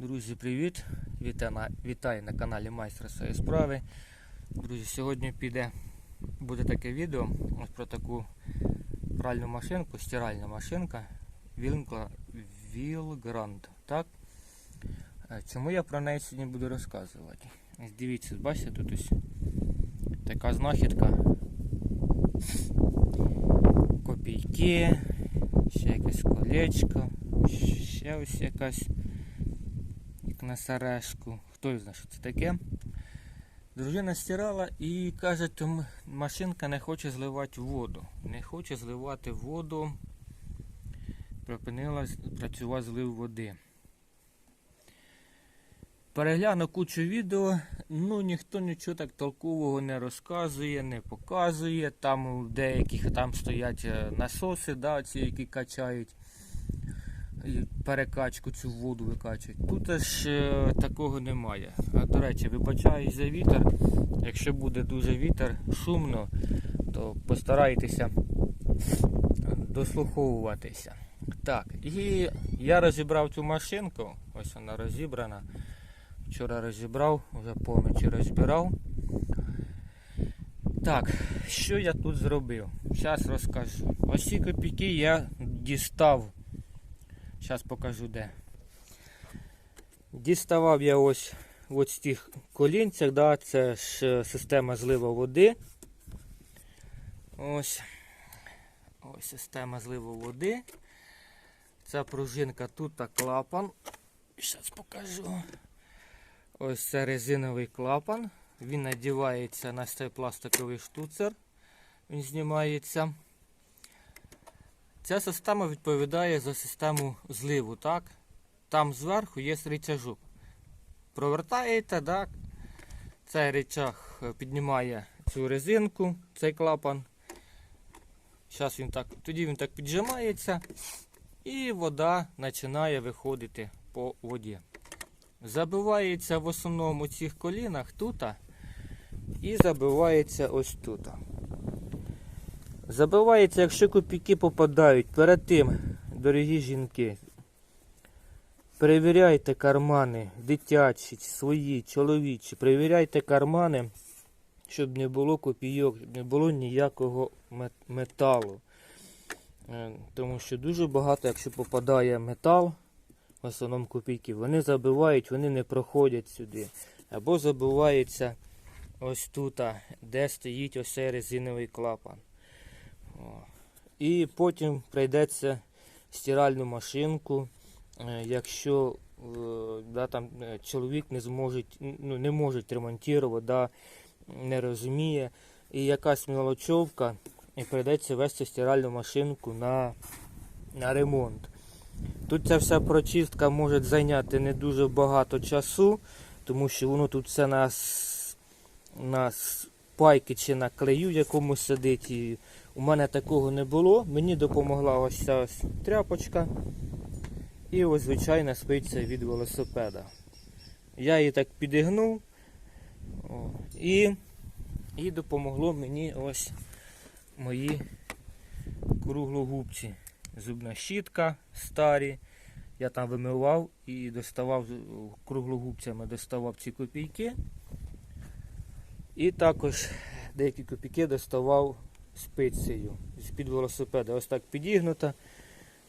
Друзі, привіт! Вітаю на, каналі Майстра своєї справи. Друзі, сьогодні піде буде таке відео ось про таку пральну машинку, стиральна машинка Вілгранд. Так? Е, Чому я про неї сьогодні буду розказувати? Дивіться, бачите, тут ось така знахідка. Копійки, ще якесь колечко, ще ось якась як на сережку. Хто знає, що це таке. Дружина стирала і каже, м- машинка не хоче зливати воду. Не хоче зливати воду. Припинила працювати злив води. Перегляну кучу відео, ну ніхто нічого так толкового не розказує, не показує. Там у деяких там стоять е, насоси, да, ці, які качають перекачку цю воду викачують. Тут ж е, такого немає. А до речі, вибачаюсь за вітер. Якщо буде дуже вітер, шумно, то постарайтеся дослуховуватися. Так, і я розібрав цю машинку, ось вона розібрана. Вчора розібрав, вже повністю розбирав. Так, що я тут зробив? Зараз розкажу. Ось ці копійки я дістав. Зараз покажу де. Діставав я ось в з тих колінцях, да, це ж е, система зливу води. Ось. Ось система зливу води. Ця пружинка тут та клапан. Зараз покажу. Ось це резиновий клапан. Він надівається на цей пластиковий штуцер. Він знімається. Ця система відповідає за систему зливу. так? Там зверху є рычажок. Провертаєте, так? Цей рычаг е, піднімає цю резинку, цей клапан. Зараз він так, тоді він так піджимається і вода починає виходити по воді. Забивається в основному у цих колінах тут і забивається ось тут. Забивається, якщо копійки попадають. Перед тим, дорогі жінки, перевіряйте кармани, дитячі, свої, чоловічі, перевіряйте кармани, щоб не було копійок, щоб не було ніякого металу. Е, Тому що дуже багато, якщо попадає метал, в основному копійки, вони забивають, вони не проходять сюди. Або забивається ось тут, де стоїть ось цей резиновий клапан. І потім прийдеться стиральну машинку, е, якщо е, да, там, е, чоловік не зможе, ну, не може ремонтувати, да, не розуміє. І якась мелочовка, і прийдеться вести стиральну машинку на, на ремонт. Тут ця вся прочистка може зайняти не дуже багато часу, тому що воно тут все на, на спайки чи на клею якомусь сидить. І у мене такого не було. Мені допомогла ось ця ось тряпочка. І ось звичайна спиця від велосипеда. Я її так підігнув. І, і допомогло мені ось мої круглогубці. Зубна щітка старі. Я там вимивав і доставав круглогубцями доставав ці копійки. І також деякі копійки доставав спицею з-під велосипеда. Ось так підігнута,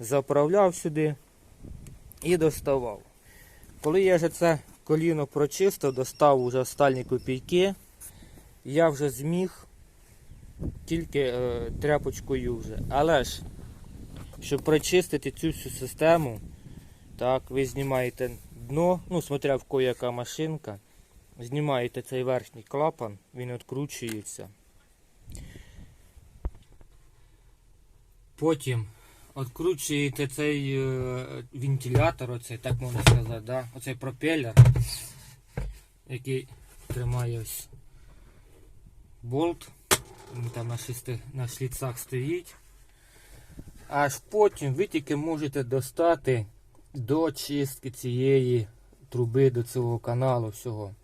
заправляв сюди і доставав. Коли я вже це коліно прочистив, достав уже останні копійки, я вже зміг тільки е, тряпочкою вже. Але ж, щоб прочистити цю всю систему, так, ви знімаєте дно, ну, смотря в кого яка машинка, знімаєте цей верхній клапан, він відкручується. Потім відкручуєте цей е, вентилятор, оцей, так можна сказати, да? оцей пропелер, який тримає ось болт. Він там на, шести, на шліцах стоїть. Аж потім ви тільки можете достати до чистки цієї труби, до цього каналу всього.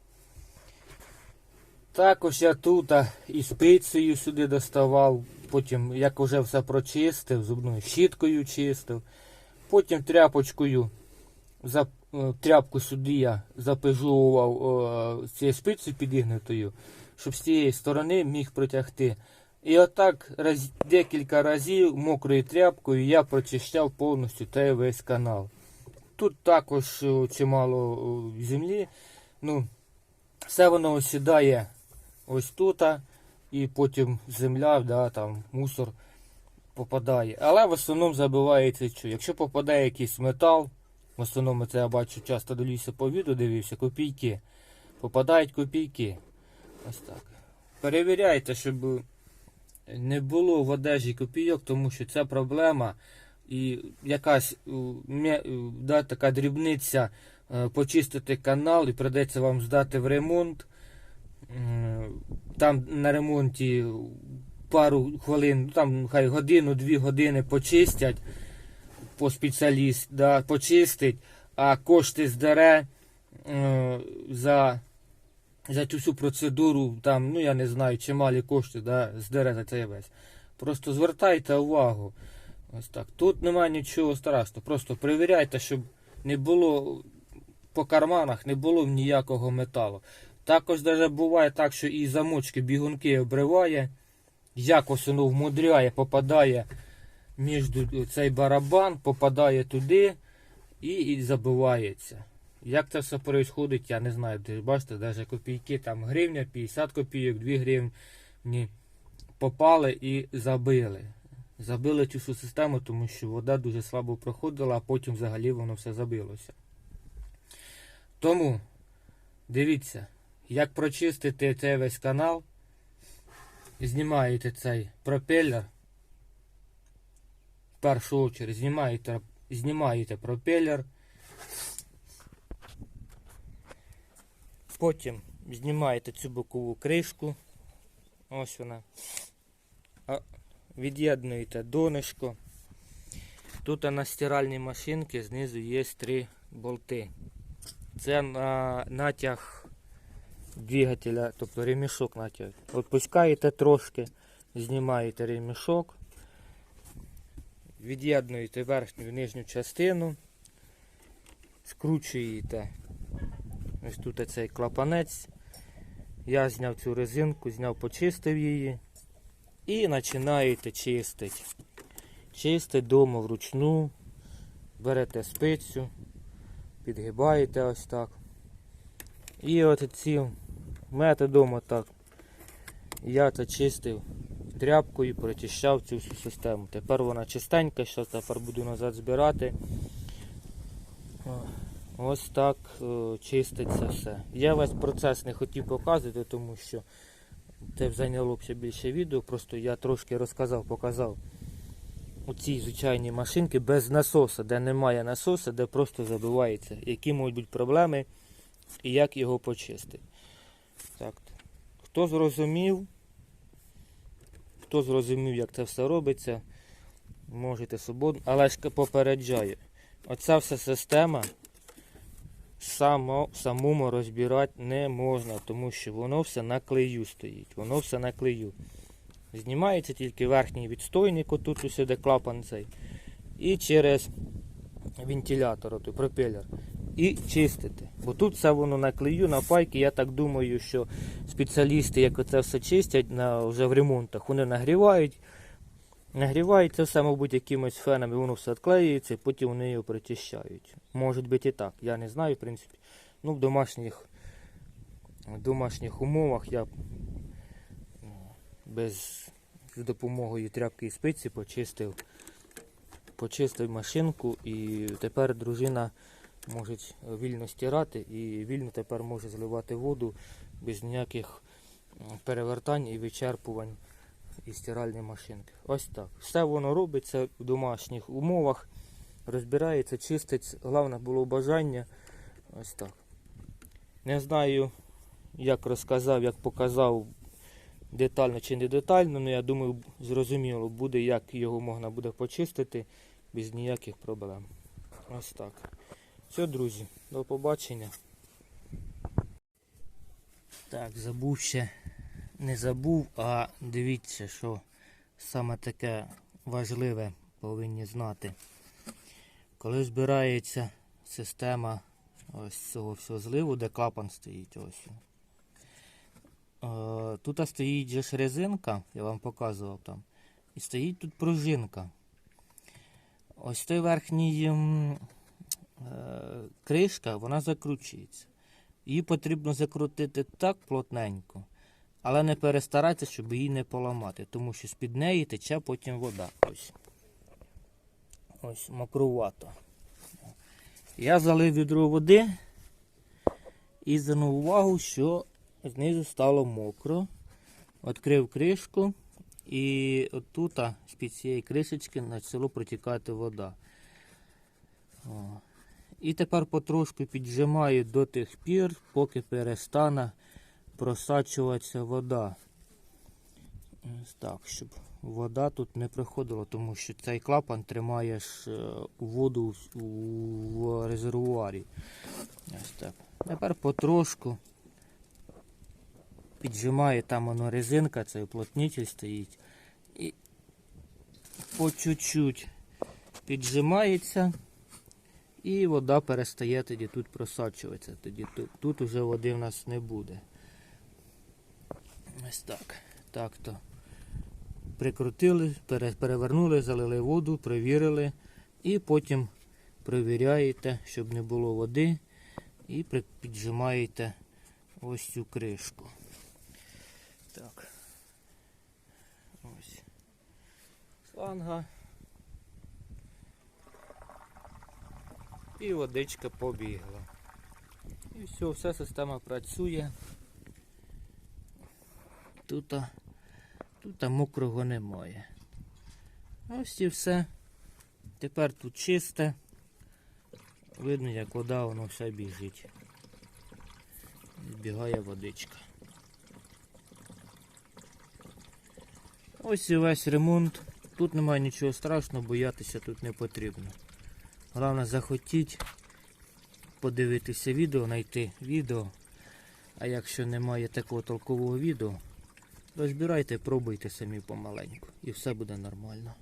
Також я тут і спицею сюди доставав, потім як вже все прочистив, зубною щіткою чистив, потім тряпочкою за, е, тряпку сюди я запежував е, цією спицею підігнутою, щоб з цієї сторони міг протягти. І отак раз, декілька разів мокрою тряпкою я прочищав повністю той весь канал. Тут також чимало землі. Ну, все воно осідає ось тут, і потім земля, да, там, мусор попадає. Але в основному забивається що? Якщо попадає якийсь метал, в основному це я бачу часто до лісу по відео дивився, копійки. Попадають копійки. Ось так. Перевіряйте, щоб не було в одежі копійок, тому що це проблема. І якась да, така дрібниця е, почистити канал і придеться вам здати в ремонт. Там на ремонті пару хвилин, ну, там хай годину-дві години почистять по спеціаліст, да, почистить, а кошти здере е, за, за цю всю процедуру, там, ну я не знаю, чималі кошти да, здере за цей весь. Просто звертайте увагу. Ось так. Тут немає нічого страшного. Просто перевіряйте, щоб не було по карманах, не було ніякого металу. Також даже буває так, що і замочки бігунки обриває, якось воно вмудряє, попадає між цей барабан, попадає туди і, і забивається. Як це все відбувається, я не знаю. Бачите, навіть копійки, там гривня, 50 копійок, 2 гривні попали і забили. Забили цю всю систему, тому що вода дуже слабо проходила, а потім взагалі воно все забилося. Тому дивіться, як прочистити цей весь канал. Знімаєте цей пропелер. В першу чергу знімаєте, знімаєте пропелер. Потім знімаєте цю бокову кришку. Ось вона. Від'єднуєте донышко. Тут на стиральній машинці знизу є три болти. Це на натяг двигателя, тобто ремішок натяг. Відпускаєте трошки, знімаєте ремішок, від'єднуєте верхню і нижню частину, скручуєте ось тут цей клапанець. Я зняв цю резинку, зняв, почистив її. І починаєте чистити. Чистите дома вручну, берете спицю, підгибаєте ось так. І от цим методом отак я це чистив тряпкою, прочищав цю всю систему. Тепер вона чистенька, що тепер буду назад збирати. Ось так е, чиститься все. Я весь процес не хотів показувати, тому що це зайняло б ще більше відео, просто я трошки розказав, показав у цій звичайній машинці без насоса, де немає насоса, де просто забивається, які можуть бути проблеми і як його почистити. Так. Хто зрозумів, хто зрозумів, як це все робиться, можете свободно. Але ж попереджаю, оця вся система само, самому розбирати не можна, тому що воно все на клею стоїть. Воно все на клею. Знімається тільки верхній відстойник, отут де клапан цей. І через вентилятор, пропелер. І чистити. Бо тут все воно на клею, на пайки. Я так думаю, що спеціалісти, як оце все чистять на, вже в ремонтах, вони нагрівають. Нагрівають це все, мабуть, якимось фенами, воно все відклеюється, і потім вони його причищають. Може бути і так, я не знаю, в принципі. Ну, в домашніх, в домашніх умовах я ну, без з допомогою тряпки і спиці почистив, почистив машинку і тепер дружина може вільно стирати і вільно тепер може зливати воду без ніяких перевертань і вичерпувань і стиральні машинки. Ось так. Все воно робиться в домашніх умовах, розбирається, чистить. Головне було бажання. Ось так. Не знаю, як розказав, як показав детально чи не детально, але я думаю, зрозуміло буде, як його можна буде почистити без ніяких проблем. Ось так. Все, друзі, до побачення. Так, забув ще не забув, а дивіться, що саме таке важливе повинні знати. Коли збирається система ось цього всього зливу, де клапан стоїть. Ось. Е, Тут стоїть же ж резинка, я вам показував там. І стоїть тут пружинка. Ось той верхній кришка, вона закручується. Її потрібно закрутити так плотненько, але не перестаратися, щоб її не поламати, тому що з-під неї тече потім вода. Ось. Ось мокрувато. Я залив відро води і звернув увагу, що знизу стало мокро. Відкрив кришку і отут з-під цієї кришечки почало протікати вода. О. І тепер потрошку піджимаю до тих пір, поки перестане просачуватися вода. Ось так, щоб вода тут не проходила, тому що цей клапан тримає ж е, воду в- резервуарі. Ось так. Тепер потрошку піджимає там воно резинка, цей уплотнитель стоїть. І по чуть-чуть піджимається. І вода перестає тоді тут просачуватися. Тоді тут, тут уже води в нас не буде. Ось так. Так то. Прикрутили, перевернули, залили воду, перевірили. І потім перевіряєте, щоб не було води. І піджимаєте ось цю кришку. Так. Ось. Шланга. І водичка побігла. І все, вся система працює. Тут, тут мокрого немає. Ось і все. Тепер тут чисте. Видно, як вода воно все біжить. Збігає водичка. Ось і весь ремонт. Тут немає нічого страшного, боятися тут не потрібно. Головне захотіть подивитися відео, знайти відео. А якщо немає такого толкового відео, розбирайте, пробуйте самі помаленьку. І все буде нормально.